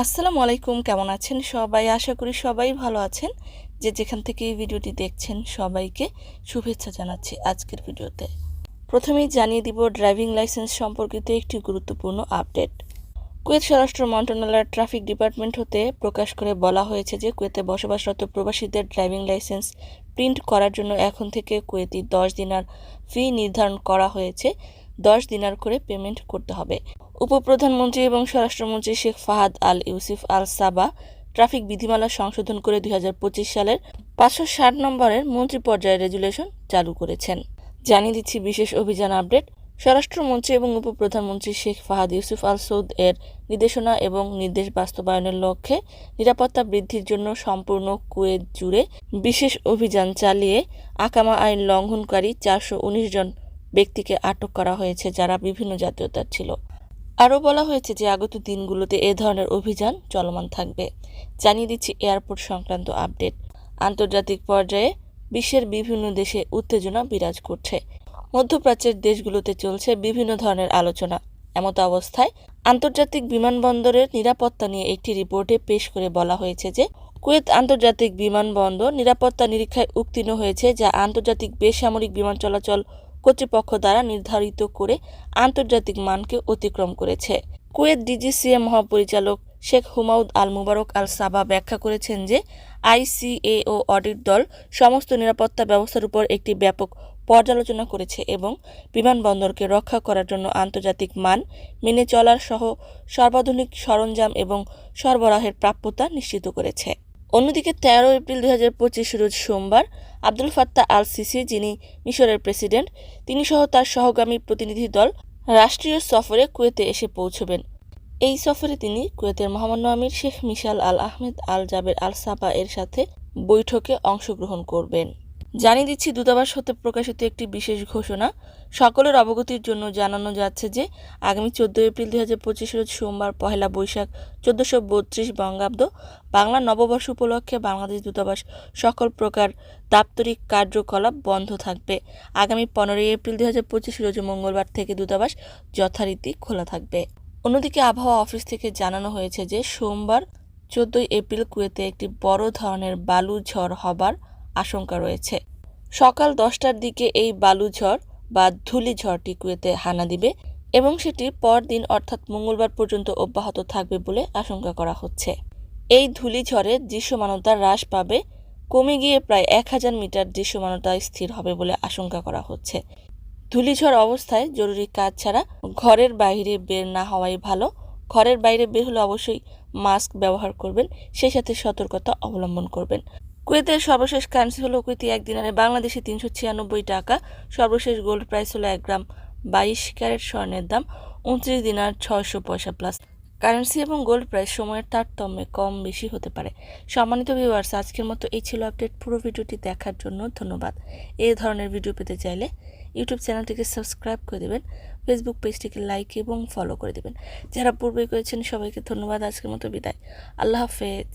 আসসালামু আলাইকুম, কেমন আছেন সবাই? আশা করি সবাই ভালো আছেন। যে যেখান থেকে এই ভিডিওটি দেখছেন সবাইকে শুভেচ্ছা জানাচ্ছি আজকের ভিডিওতে। প্রথমেই জানিয়ে দিব ড্রাইভিং লাইসেন্স সম্পর্কিত একটি গুরুত্বপূর্ণ আপডেট কুয়েত স্বরাষ্ট্র মন্ত্রণালয়ের ট্রাফিক ডিপার্টমেন্ট হতে প্রকাশ করে বলা হয়েছে যে, কুয়েতে বসবাসরত প্রবাসীদের ড্রাইভিং লাইসেন্স প্রিন্ট করার জন্য এখন থেকে কুয়েতি দশ দিনার ফি নির্ধারণ করা হয়েছে। দশ দিনার করে পেমেন্ট করতে হবে। উপপ্রধানমন্ত্রী এবং স্বরাষ্ট্রমন্ত্রী Sheikh Fahad Al Yusuf Al Sabah traffic বিধিমালা সংশোধন করে দুই সালের পাঁচশো ষাট নম্বরের মন্ত্রী পর্যায়ের রেজুলেশন চালু করেছেন। জানিয়ে দিচ্ছি বিশেষ অভিযান আপডেট। স্বরাষ্ট্রমন্ত্রী এবং উপপ্রধানমন্ত্রী শেখ ফাহাদ ইউসুফ আল সৌদ এর নির্দেশনা এবং নির্দেশ বাস্তবায়নের লক্ষ্যে নিরাপত্তা বৃদ্ধির জন্য সম্পূর্ণ কুয়েত জুড়ে বিশেষ অভিযান চালিয়ে আকামা আইন লঙ্ঘনকারী চারশো উনিশ জন ব্যক্তিকে আটক করা হয়েছে, যারা বিভিন্ন জাতীয়তার ছিল। আরও বলা হয়েছে যে, আগত দিনগুলোতে এ ধরনের অভিযান চলমান থাকবে। জানিয়ে দিচ্ছি এয়ারপোর্ট সংক্রান্ত আপডেট। আন্তর্জাতিক পর্যায়ে বিশ্বের বিভিন্ন দেশে উত্তেজনা বিরাজ করছে। মধ্যপ্রাচ্যের দেশগুলোতে চলছে বিভিন্ন ধরনের আলোচনা। এমত অবস্থায় আন্তর্জাতিক বিমানবন্দরের নিরাপত্তা নিয়ে একটি রিপোর্টে পেশ করে বলা হয়েছে যে, কুয়েত আন্তর্জাতিক বিমানবন্দর নিরাপত্তা নিরীক্ষায় উত্তীর্ণ হয়েছে, যা আন্তর্জাতিক বেসামরিক বিমান চলাচল কর্তৃপক্ষ দ্বারা নির্ধারিত করে আন্তর্জাতিক মানকে অতিক্রম করেছে। কুয়েত ডিজিসিএ মহাপরিচালক শেখ হুমাউদ আল মুবারক আল সাবা ব্যাখ্যা করেছেন যে আইসিএ ও অডিট দল সমস্ত নিরাপত্তা ব্যবস্থার উপর একটি ব্যাপক পর্যালোচনা করেছে এবং বিমানবন্দরকে রক্ষা করার জন্য আন্তর্জাতিক মান মেনে চলার সহ সর্বাধুনিক সরঞ্জাম এবং সরবরাহের প্রাপ্যতা নিশ্চিত করেছে। অন্যদিকে তেরো এপ্রিল দু হাজার পঁচিশ রোজ সোমবার আব্দুল ফাত্তা আল সিসি যিনি মিশরের প্রেসিডেন্ট, তিনি সহ তার সহগামী প্রতিনিধি দল রাষ্ট্রীয় সফরে কুয়েতে এসে পৌঁছবেন। এই সফরে তিনি কুয়েতের মহামান্য আমির শেখ মিশাল আল আহমেদ, আল জাবের আল সাবা এর সাথে বৈঠকে অংশগ্রহণ করবেন। জানিয়ে দিচ্ছি, দূতাবাস হতে প্রকাশিত একটি বিশেষ ঘোষণা। সকলের অবগতির জন্য জানানো যাচ্ছে যে, আগামী চোদ্দ এপ্রিল দুই হাজার পঁচিশ রোজ সোমবার পহেলা বৈশাখ চোদ্দোশো বত্রিশ বঙ্গাব্দ বাংলা নববর্ষ উপলক্ষে বাংলাদেশ দূতাবাস সকল প্রকার দাপ্তরিক কার্যকলাপ বন্ধ থাকবে। আগামী পনেরোই এপ্রিল দুই হাজার পঁচিশ রোজ মঙ্গলবার থেকে দূতাবাস যথারীতি খোলা থাকবে। অন্যদিকে আবহাওয়া অফিস থেকে জানানো হয়েছে যে, সোমবার চোদ্দই এপ্রিল কুয়েতে একটি বড় ধরনের বালু ঝড় হবার আশঙ্কা রয়েছে। সকাল দশটার দিকে এই বালু ঝড় বা ধূলি ঝড়টি কুয়েতে হানা দিবে এবং সেটি পরদিন অর্থাৎ মঙ্গলবার পর্যন্ত অব্যাহত থাকবে বলে আশঙ্কা করা হচ্ছে। এই ধূলি ঝড়ে দৃশ্যমানতা হ্রাস পাবে, কমে গিয়ে প্রায় এক হাজার মিটার দৃশ্যমানতা স্থির হবে বলে আশঙ্কা করা হচ্ছে। ধূলিঝড় অবস্থায় জরুরি কাজ ছাড়া ঘরের বাইরে বের না হওয়াই ভালো। ঘরের বাইরে বের হলে অবশ্যই মাস্ক ব্যবহার করবেন, সেই সাথে সতর্কতা অবলম্বন করবেন। কুয়েতের সর্বশেষ কারেন্সি হলো কুয়েতি এক দিনারে বাংলাদেশে তিনশো ছিয়ানব্বই টাকা, সর্বশেষ গোল্ড প্রাইস হলো এক গ্রাম বাইশ ক্যারেট স্বর্ণের দাম, উনত্রিশ দিনার ছয়শো পয়সা প্লাস কারেন্সি এবং গোল্ড প্রাইস সময়ের তারতম্যে কম বেশি হতে পারে। সম্মানিত ভিউয়ার্স আজকের মতো এই ছিল আপডেট পুরো ভিডিওটি দেখার জন্য ধন্যবাদ। এই ধরনের ভিডিও পেতে চাইলে ইউটিউব চ্যানেলটিকে সাবস্ক্রাইব করে দেবেন ফেসবুক পেজটিকে লাইক এবং ফলো করে দেবেন। যারা পূর্বে করেছেন সবাইকে ধন্যবাদ, আজকের মতো বিদায়। আল্লাহ হাফেজ।